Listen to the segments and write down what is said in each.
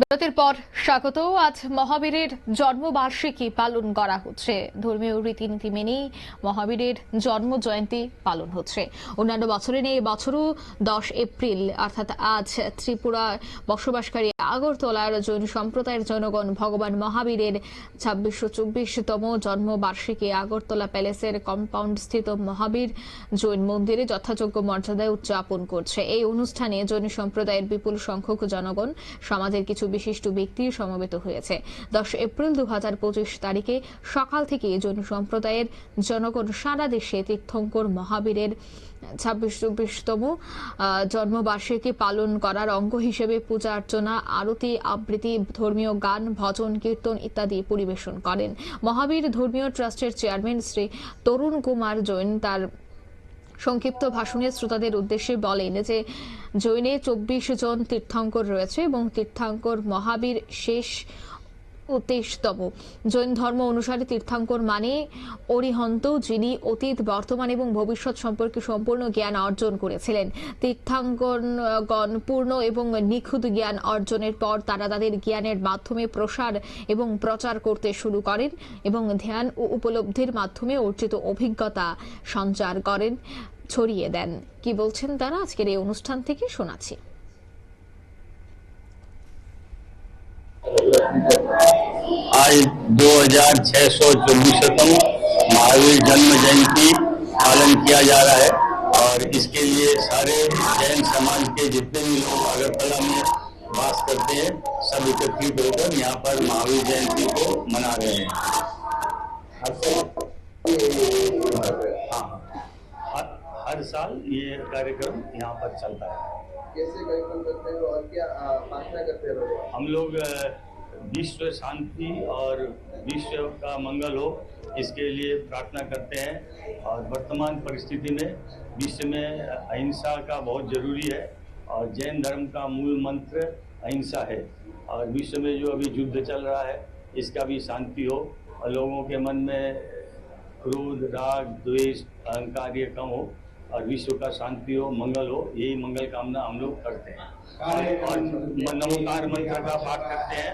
বিরতির পর স্বাগত। আজ মহাবীরের জন্মবার্ষিকী পালন করা হচ্ছে। ধর্মীয় রীতিনীতি মেনেই মহাবীরের জন্ম জয়ন্তী পালন হচ্ছে। অন্যান্য বছরে নেই এবছরও দশ এপ্রিল। অর্থাৎ আজ ত্রিপুরা বসবাসকারী আগরতলার জৈন সম্প্রদায়ের জনগণ ভগবান মহাবীরের ছাব্বিশশো চব্বিশতম জন্মবার্ষিকী আগরতলা প্যালেসের কম্পাউন্ড স্থিত মহাবীর জৈন মন্দিরে যথাযোগ্য মর্যাদায় উদযাপন করছে। এই অনুষ্ঠানে জৈন সম্প্রদায়ের বিপুল সংখ্যক জনগণ, সমাজের কিছু বিশিষ্ট ব্যক্তি সমবেত হয়েছে। দশ এপ্রিল দুহাজার পঁচিশ তারিখে সকাল থেকে জৈন সম্প্রদায়ের জনগণ সারা দেশে তীর্থঙ্কর মহাবীরের ছাব্বিশ চব্বিশতম জন্মবার্ষিকী পালন করার অঙ্গ হিসেবে পূজা অর্চনা, আরতি, আবৃত্তি, ধর্মীয় গান, ভজন, কীর্তন ইত্যাদি পরিবেশন করেন। মহাবীর ধর্মীয় ট্রাস্টের চেয়ারম্যান শ্রী তরুণ কুমার জৈন তার সংক্ষিপ্ত ভাষণে শ্রোতাদের উদ্দেশ্যে বলেন যে, জৈনে চব্বিশ জন তীর্থঙ্কর রয়েছে এবং তীর্থাঙ্কর মহাবীর শেষ উত্তেশতম জৈন ধর্ম অনুসারে তীর্থাঙ্কর মানে অরিহন্ত, যিনি অতীত, বর্তমান এবং ভবিষ্যৎ সম্পর্কে সম্পূর্ণ জ্ঞান অর্জন করেছিলেন। তীর্থাঙ্করগণ পূর্ণ এবং নিখুঁত জ্ঞান অর্জনের পর তারা তাদের জ্ঞানের মাধ্যমে প্রসার এবং প্রচার করতে শুরু করেন এবং ধ্যান ও উপলব্ধির মাধ্যমে অর্জিত অভিজ্ঞতা সঞ্চার করেন। ছড়িয়ে দেন কি বলছেন তারা আজকের এই অনুষ্ঠান থেকে শোনাচ্ছি आज दो हजार छह सौ चौबीसतम महावीर जन्म जयंती पालन किया जा रहा है और इसके लिए सारे जैन समाज के जितने भी लोग अगरतला में वास करते हैं सब एकत्रित होकर यहाँ पर महावीर जयंती को मना रहे हैं हाँ कार्यक्रम यहाँ पर चलता है। कैसे कार्यक्रम करते हो और क्या प्रार्थना करते हो हम लोग विश्व शांति और विश्व का मंगल हो इसके लिए प्रार्थना करते हैं। और वर्तमान परिस्थिति में विश्व में अहिंसा का बहुत ज़रूरी है और जैन धर्म का मूल मंत्र अहिंसा है। और विश्व में जो अभी युद्ध चल रहा है इसका भी शांति हो और लोगों के मन में क्रोध राग द्वेष अहंकार ये कम हो। और विश्व का शांति हो, मंगल हो, यही मंगल कामना हम लोग करते हैं। और नमोकार मंत्र का पाठ करते हैं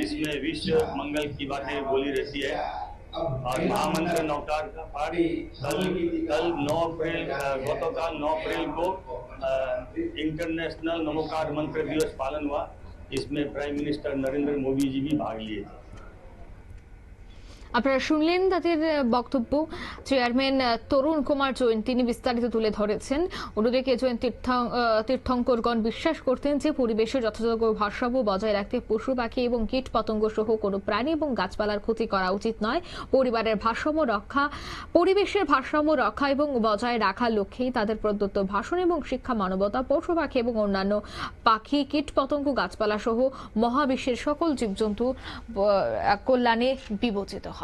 इसमें विश्व मंगल की बातें बोली रहती है। और महामंत्र नवकार का पाठ, कल कल 9 अप्रैल गतकाल 9 अप्रैल को इंटरनेशनल नमोकार मंत्र दिवस पालन हुआ इसमें प्राइम मिनिस्टर नरेंद्र मोदी जी भी भाग लिए थे। আপনারা শুনলেন তাদের বক্তব্য। চেয়ারম্যান তরুণ কুমার জৈন, তিনি বিস্তারিত তুলে ধরেছেন। অন্যদিকে জৈন তীর্থ- তীর্থঙ্করগণ বিশ্বাস করতেন যে পরিবেশের যথাযথ ভারসাম্য বজায় রাখতে পশু, পাখি এবং কীট পতঙ্গ সহ কোনো প্রাণী এবং গাছপালার ক্ষতি করা উচিত নয়। পরিবারের ভারসাম্য রক্ষা, পরিবেশের ভারসাম্য রক্ষা এবং বজায় রাখার লক্ষ্যেই তাদের প্রদত্ত ভাষণ এবং শিক্ষা মানবতা, পশু, পাখি এবং অন্যান্য পাখি, কীট পতঙ্গ, গাছপালা সহ মহাবিশ্বের সকল জীবজন্তু কল্যাণে বিবেচিত হয়।